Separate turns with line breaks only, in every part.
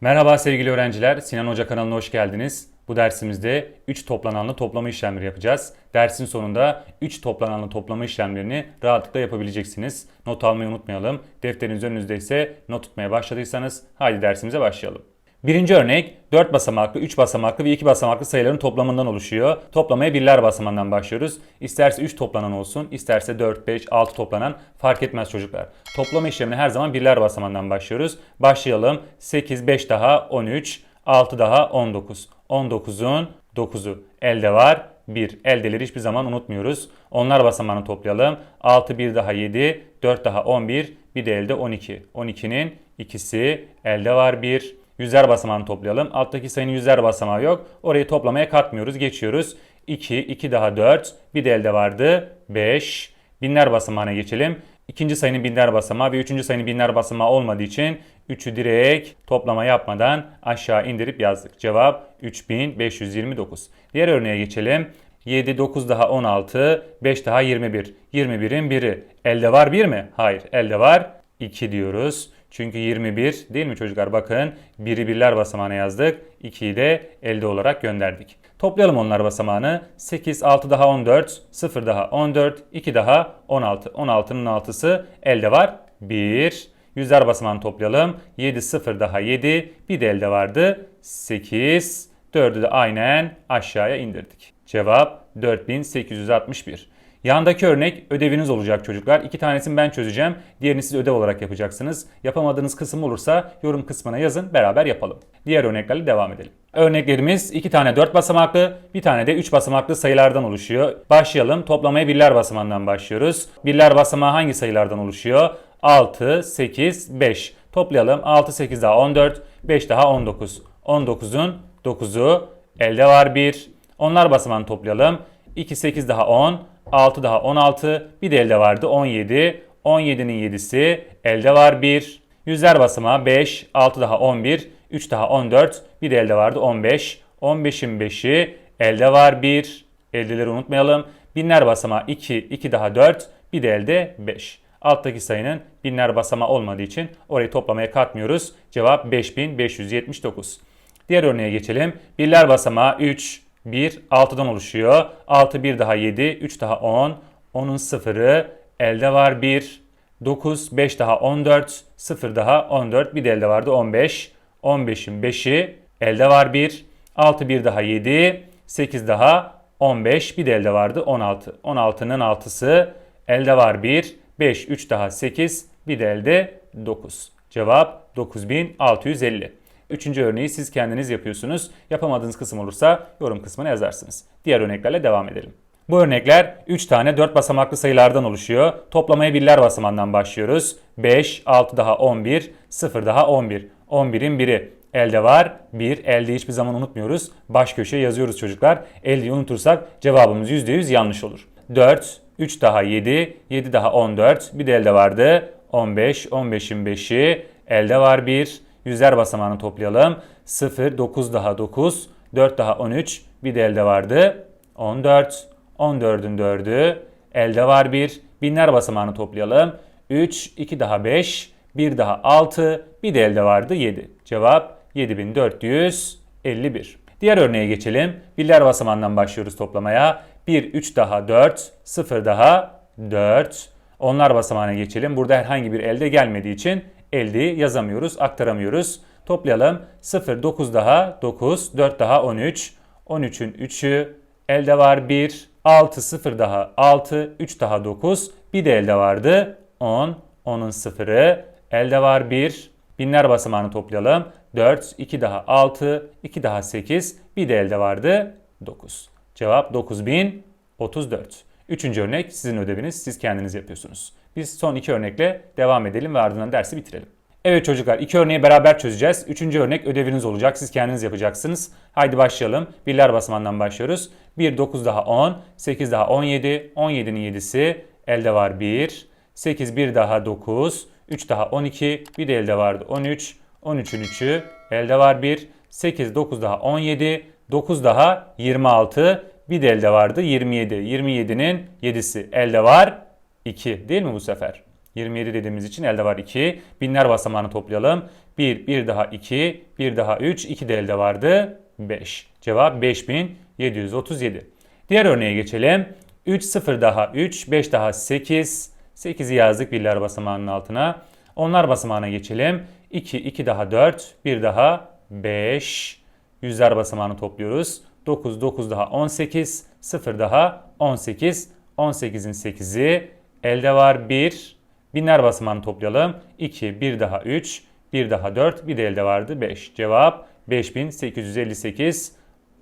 Merhaba sevgili öğrenciler, Sinan Hoca kanalına hoş geldiniz. Bu dersimizde 3 toplananlı toplama işlemleri yapacağız. Dersin sonunda 3 toplananlı toplama işlemlerini rahatlıkla yapabileceksiniz. Not almayı unutmayalım. Defteriniz önünüzde ise not tutmaya başladıysanız haydi dersimize başlayalım. Birinci örnek 4 basamaklı, 3 basamaklı ve 2 basamaklı sayıların toplamından oluşuyor. Toplamaya birler basamağından başlıyoruz. İsterse 3 toplanan olsun, isterse 4, 5, 6 toplanan fark etmez çocuklar. Toplama işlemine her zaman birler basamağından başlıyoruz. Başlayalım. 8, 5 daha 13, 6 daha 19. 19'un 9'u elde var. 1. Eldeleri hiçbir zaman unutmuyoruz. Onlar basamağını toplayalım. 6 bir daha 7, 4 daha 11, bir de elde 12. 12'nin ikisi elde var 1. Yüzler basamağını toplayalım. Alttaki sayının yüzler basamağı yok. Orayı toplamaya katmıyoruz. Geçiyoruz. 2, 2 daha 4. Bir de elde vardı. 5. Binler basamağına geçelim. İkinci sayının binler basamağı ve üçüncü sayının binler basamağı olmadığı için 3'ü direkt toplama yapmadan aşağı indirip yazdık. Cevap 3529. Diğer örneğe geçelim. 7, 9 daha 16, 5 daha 21. 21'in biri. Elde var 1 mi? Hayır. Elde var 2 diyoruz. Çünkü 21 değil mi çocuklar? Bakın biri birler basamağına yazdık. 2'yi de elde olarak gönderdik. Toplayalım onlar basamağını. 8, 6 daha 14, 0 daha 14, 2 daha 16. 16'nın 6'sı elde var. 1. Yüzler basamağını toplayalım. 7, 0 daha 7. Bir de elde vardı. 8. 4'ü de aynen aşağıya indirdik. Cevap 4861. Yandaki örnek ödeviniz olacak çocuklar. İki tanesini ben çözeceğim. Diğerini siz ödev olarak yapacaksınız. Yapamadığınız kısım olursa yorum kısmına yazın beraber yapalım. Diğer örneklerle devam edelim. Örneklerimiz iki tane 4 basamaklı, bir tane de 3 basamaklı sayılardan oluşuyor. Başlayalım. Toplamaya birler basamağından başlıyoruz. Birler basamağı hangi sayılardan oluşuyor? 6, 8, 5. Toplayalım. 6, 8 daha 14, 5 daha 19. 19'un 9'u elde var 1. Onlar basamağını toplayalım. 2, 8 daha 10, 6 daha 16, bir de elde vardı 17. 17'nin 7'si elde var 1. Yüzler basamağı 5, 6 daha 11, 3 daha 14, bir de elde vardı 15. 15'in 5'i elde var 1. Eldeleri unutmayalım. Binler basamağı 2, 2 daha 4, bir de elde 5. Alttaki sayının binler basamağı olmadığı için orayı toplamaya katmıyoruz. Cevap 5579. Diğer örneğe geçelim. Birler basamağı 3, 1 6'dan oluşuyor. 6 1 daha 7, 3 daha 10. 10'un sıfırı elde var 1. 9 5 daha 14, 0 daha 14. Bir de elde vardı 15. 15'in 5'i elde var 1. 6 1 daha 7, 8 daha 15. Bir de elde vardı 16. 16'nın 6'sı elde var 1. 5 3 daha 8, bir de elde 9. Cevap 9650. Üçüncü örneği siz kendiniz yapıyorsunuz. Yapamadığınız kısım olursa yorum kısmına yazarsınız. Diğer örneklerle devam edelim. Bu örnekler 3 tane 4 basamaklı sayılardan oluşuyor. Toplamaya birler basamağından başlıyoruz. 5, 6 daha 11, 0 daha 11. 11'in biri. Elde var. 1. Elde hiçbir zaman unutmuyoruz. Baş köşeye yazıyoruz çocuklar. Eldeyi unutursak cevabımız %100 yanlış olur. 4, 3 daha 7, 7 daha 14. Bir de elde vardı. 15, 15'in 5'i. Elde var 1. Yüzler basamağını toplayalım. 0, 9 daha 9, 4 daha 13, bir de elde vardı. 14, 14'ün 4'ü, elde var 1. Binler basamağını toplayalım. 3, 2 daha 5, 1 daha 6, bir de elde vardı 7. Cevap 7451. Diğer örneğe geçelim. Birler basamağından başlıyoruz toplamaya. 1, 3 daha 4, 0 daha 4. Onlar basamağına geçelim. Burada herhangi bir elde gelmediği için eldeyi yazamıyoruz, aktaramıyoruz. Toplayalım. 0, 9 daha 9, 4 daha 13. 13'ün 3'ü elde var 1. 6, 0 daha 6, 3 daha 9. Bir de elde vardı 10. 10'un 0'ı elde var 1. Binler basamağını toplayalım. 4, 2 daha 6, 2 daha 8. Bir de elde vardı 9. Cevap 9034. Üçüncü örnek sizin ödeviniz. Siz kendiniz yapıyorsunuz. Biz son iki örnekle devam edelim ve ardından dersi bitirelim. Evet çocuklar iki örneği beraber çözeceğiz. Üçüncü örnek ödeviniz olacak. Siz kendiniz yapacaksınız. Haydi başlayalım. Birler basamağından başlıyoruz. 1, 9 daha 10, 8 daha 17, 17'nin 7'si elde var 1, 8 bir daha 9, 3 daha 12, bir de elde vardı 13, 13'ün 3'ü elde var 1, 8, 9 daha 17, 9 daha 26, bir de elde vardı 27. 27'nin 7'si elde var 2 değil mi bu sefer? 27 dediğimiz için elde var 2. Binler basamağını toplayalım. 1, 1 daha 2, 1 daha 3, 2 de elde vardı 5. Cevap 5737. Diğer örneğe geçelim. 3, 0 daha 3, 5 daha 8. 8'i yazdık birler basamağının altına. Onlar basamağına geçelim. 2, 2 daha 4, 1 daha 5. Yüzler basamağını topluyoruz. 9, 9 daha 18, 0 daha 18. 18'in 8'i elde var 1. Binler basamağını toplayalım. 2, 1 daha 3, 1 daha 4, bir de elde vardı 5. Cevap 5858.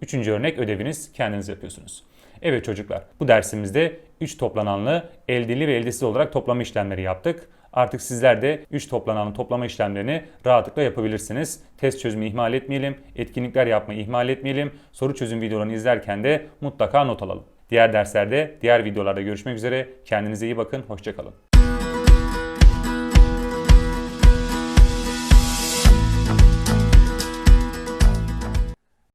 Üçüncü örnek ödeviniz kendiniz yapıyorsunuz. Evet çocuklar bu dersimizde 3 toplananlı eldili ve eldesiz olarak toplama işlemleri yaptık. Artık sizler de 3 toplananlı toplama işlemlerini rahatlıkla yapabilirsiniz. Test çözümü ihmal etmeyelim, etkinlikler yapmayı ihmal etmeyelim. Soru çözüm videolarını izlerken de mutlaka not alalım. Diğer derslerde, diğer videolarda görüşmek üzere. Kendinize iyi bakın, hoşçakalın.